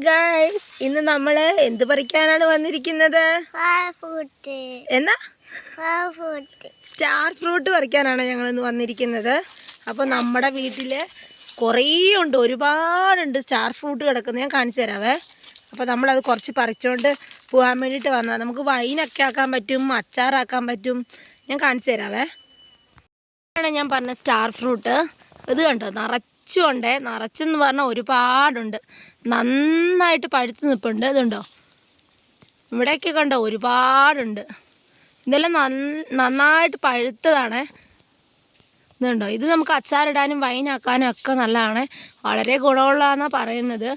Guys ഇന്ന് നമ്മൾ എന്ത് പറിക്കാനാണ് വന്നിരിക്കുന്നത്? എന്നാ? സ്റ്റാർ ഫ്രൂട്ട് പറിക്കാനാണ് ഞങ്ങൾ ഇന്ന് വന്നിരിക്കുന്നത്. അപ്പോൾ നമ്മുടെ വീട്ടിൽ കുറേ ഉണ്ട് ഒരുപാടുണ്ട് സ്റ്റാർ ഫ്രൂട്ട് കിടക്കുന്നത്. ഞാൻ കാണിച്ചു തരാവേ. അപ്പോൾ നമ്മളത് കുറച്ച് പറിച്ചുകൊണ്ട് പോകാൻ വേണ്ടിയിട്ട് വന്നതാണ് നമുക്ക് വൈനൊക്കെ ആക്കാൻ പറ്റും അച്ചാറാക്കാൻ പറ്റും. ഞാൻ കാണിച്ചു തരാവേ. ഞാൻ പറഞ്ഞ സ്റ്റാർ ഫ്രൂട്ട് ഇത് കണ്ടോ? നിറച്ചുണ്ടേ നിറച്ചെന്ന് പറഞ്ഞാൽ ഒരുപാടുണ്ട്. നന്നായിട്ട് പഴുത്ത് നിൽപ്പുണ്ട് ഇതുണ്ടോ? ഇവിടെയൊക്കെ കണ്ടോ ഒരുപാടുണ്ട്. ഇതെല്ലാം നന്ന- നന്നായിട്ട് പഴുത്തതാണ്. ഇതുണ്ടോ? ഇത് നമുക്ക് അച്ചാറിടാനും വൈനാക്കാനും ഒക്കെ നല്ലതാണ്. വളരെ ഗുണമുള്ളതാണെന്നാണ് പറയുന്നത്.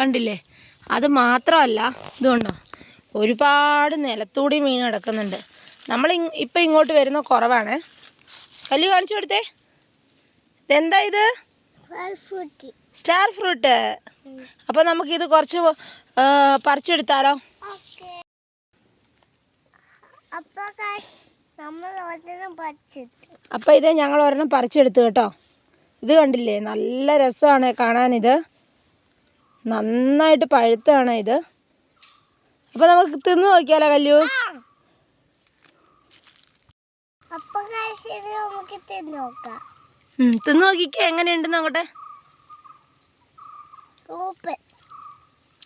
കണ്ടില്ലേ? അത് മാത്രമല്ല ഇതുണ്ടോ? ഒരുപാട് നിലത്തൂടി മീൻ കിടക്കുന്നുണ്ട് നമ്മൾ ഇപ്പം ഇങ്ങോട്ട് വരുന്ന കുറവാണ്. കല്ല് കാണിച്ചു കൊടുത്തേ. ഇതെന്താ ഇത്? സ്റ്റാർ ഫ്രൂട്ട് അപ്പോൾ ഇത് കുറച്ച് പറിച്ചെടുത്താലോ? അപ്പോൾ ഇത് ഞങ്ങൾ ഒരെണ്ണം പറിച്ചെടുത്തു കേട്ടോ. ഇത് കണ്ടില്ലേ? നല്ല രസമാണ് കാണാനിത്. നന്നായിട്ട് പഴുത്താണ് ഇത്. അപ്പോൾ നമുക്ക് തിന്നു നോക്കിയാലോ കല്ലു? അപ്പൊ നമുക്ക് തിന്നു നോക്കാം. തിന്ന് നോക്കിക്കേ എങ്ങനെയുണ്ടെന്ന് അങ്ങോട്ടെ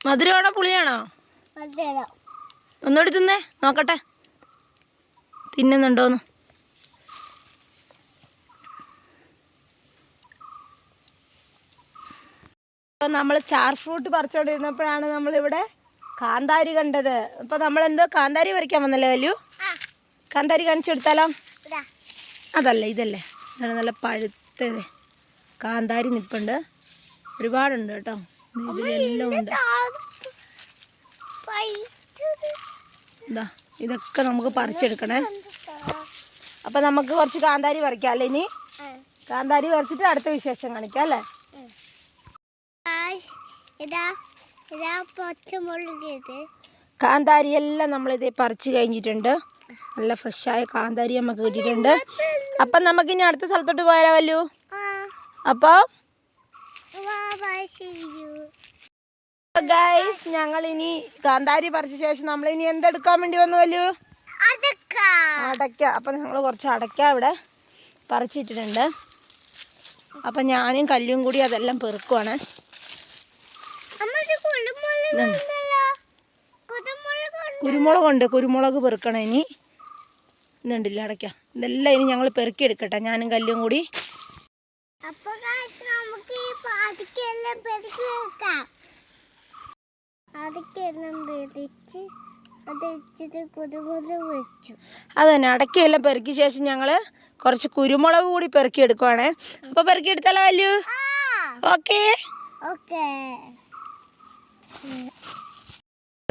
മധുരമാണോ പുളിയാണോ? ഒന്നുകൂടി തിന്നേ നോക്കട്ടെ. തിന്നുന്നുണ്ടോന്ന്. നമ്മൾ സ്റ്റാർ ഫ്രൂട്ട് പറിച്ചുകൊണ്ടിരുന്നപ്പോഴാണ് നമ്മളിവിടെ കാന്താരി കണ്ടത്. അപ്പോൾ നമ്മളെന്തോ കാന്താരി പറിക്കാൻ വന്നല്ലേ വലിയ? കാന്താരി കാണിച്ചു കൊടുത്താലോ അതല്ല ഇതല്ലേ. നല്ല നല്ല പഴുത്തത് കാന്താരി നിപ്പുണ്ട്. ഒരുപാടുണ്ട് കേട്ടോ. ഇതിലെല്ലാം ഉണ്ട്. ഇതാ ഇതൊക്കെ നമുക്ക് പറിച്ചെടുക്കണേ. അപ്പം നമുക്ക് കുറച്ച് കാന്താരി പറിക്കാം അല്ലേ ഇനി? കാന്താരി പറിച്ചിട്ട് അടുത്ത വിശേഷം കാണിക്കാം അല്ലേ? കാന്താരി എല്ലാം നമ്മളിത് പറിച്ചു കഴിഞ്ഞിട്ടുണ്ട്. നല്ല ഫ്രഷായ കാന്താരി നമുക്ക് കിട്ടിയിട്ടുണ്ട്. അപ്പം നമുക്കിനി അടുത്ത സ്ഥലത്തോട്ട് പോയാലോ അപ്പോൾ ഗൈസ് ഞങ്ങൾ ഇനി കാന്താരി പറിച്ച ശേഷം നമ്മൾ ഇനി എന്തെടുക്കാൻ വേണ്ടി വന്നു വല്ലു? അടയ്ക്ക. അപ്പം ഞങ്ങൾ കുറച്ച് അടയ്ക്ക ഇവിടെ പറിച്ചിട്ടിട്ടുണ്ട്. അപ്പം ഞാനും കല്ലും കൂടി അതെല്ലാം പെറുക്കുവാണ് അമ്മത് കുരുമുളക് ഉണ്ടല്ലോ കുരുമുളക് ഉണ്ട്. കുരുമുളകുണ്ട്. കുരുമുളക് പെറുക്കണം ഇനി. ഇതുണ്ടില്ല അടയ്ക്ക. ഇതെല്ലാം ഇനി ഞങ്ങൾ പെറുക്കിയെടുക്കട്ടെ. ഞാനും കല്ലും കൂടി. അത് തന്നെ അടയ്ക്കയെല്ലാം പെറുക്കിയ ശേഷം ഞങ്ങൾ കുറച്ച് കുരുമുളക് കൂടി പെറുക്കിയെടുക്കുവാണേ. അപ്പോൾ പെറുക്കിയെടുത്താലോ കല്ലു? ഓക്കേ ഓക്കേ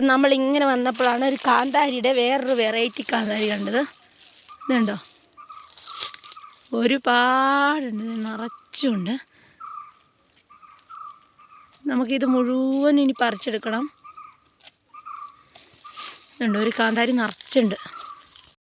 നമ്മൾ ഇങ്ങനെ വന്നപ്പോഴാണ് ഒരു കാന്താരിയുടെ വേറൊരു വെറൈറ്റി കാന്താരി കണ്ടത്. ഇതുണ്ടോ? ഒരുപാടുണ്ട്. നിറച്ചുണ്ട്. നമുക്കിത് മുഴുവൻ ഇനി പറിച്ചെടുക്കണം. ഇതുണ്ട്? ഒരു കാന്താരി നിറച്ചുണ്ട്.